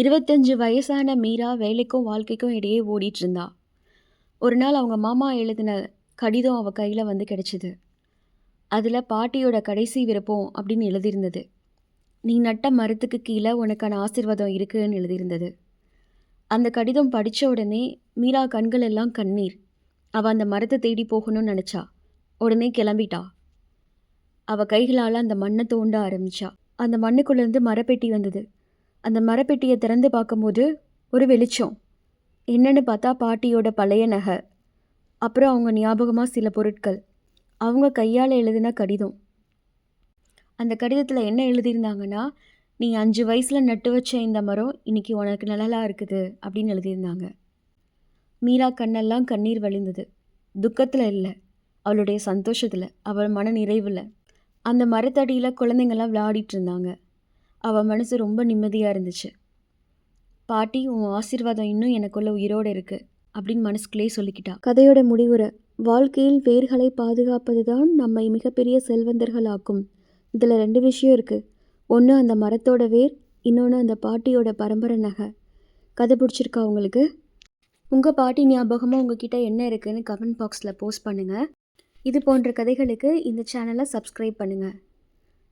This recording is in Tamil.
இருபத்தஞ்சு வயசான மீரா வேலைக்கும் வாழ்க்கைக்கும் இடையே ஓடிட்டு இருந்தா ஒரு நாள் அவங்க மாமா எழுதின கடிதம் அவள் கையில் வந்து கிடச்சிது. அதில் பாட்டியோட கடைசி விருப்பம் அப்படின்னு எழுதியிருந்தது. நீ நட்ட மரத்துக்கு கீழே உனக்கான ஆசீர்வாதம் இருக்குன்னு எழுதியிருந்தது. அந்த கடிதம் படித்த உடனே மீரா கண்கள் எல்லாம் கண்ணீர். அவள் அந்த மரத்தை தேடி போகணும்னு நினச்சா. உடனே கிளம்பிட்டா. அவள் கைகளால் அந்த மண்ணை தோண்ட ஆரம்பித்தா அந்த மண்ணுக்குள்ளேருந்து மரப்பெட்டி வந்தது. அந்த மரப்பெட்டியை திறந்து பார்க்கும்போது ஒரு வெளிச்சம். என்னன்னு பார்த்தா பாட்டியோட பழைய நகை. அப்புறம் அவங்க ஞாபகமாக சில பொருட்கள். அவங்க கையால் எழுதின கடிதம். அந்த கடிதத்தில் என்ன எழுதியிருந்தாங்கன்னா நீ அஞ்சு வயசில் நட்டு வச்ச இந்த மரம் இன்னைக்கு உனக்கு நிழலாக இருக்குது அப்படின்னு எழுதியிருந்தாங்க. மீரா கண்ணெல்லாம் கண்ணீர் வழிந்தது. துக்கத்தில் இல்லை. அவளுடைய சந்தோஷத்தில். அவள் மன நிறைவில். அந்த மரத்தடியில் குழந்தைங்கள்லாம் விளையாடிட்டு இருந்தாங்க. அவள் மனசு ரொம்ப நிம்மதியாக இருந்துச்சு. பாட்டி உன் ஆசீர்வாதம் இன்னும் எனக்குள்ள உயிரோடு இருக்குது அப்படின்னு மனசுக்குள்ளே சொல்லிக்கிட்டா. கதையோட முடிவுரை. வாழ்க்கையில் வேர்களை பாதுகாப்பது தான் நம்மை மிகப்பெரிய செல்வந்தர்களாக்கும். இதில் ரெண்டு விஷயம் இருக்குது ஒன்று அந்த மரத்தோட வேர் இன்னொன்று அந்த பாட்டியோட பரம்பரை நகை. கதை பிடிச்சிருக்கா உங்களுக்கு? உங்கள் பாட்டி ஞாபகமாக உங்ககிட்ட என்ன இருக்குதுன்னு கமெண்ட் பாக்ஸில் போஸ்ட் பண்ணுங்கள் இது போன்ற கதைகளுக்கு இந்த சேனலை சப்ஸ்கிரைப் பண்ணுங்கள்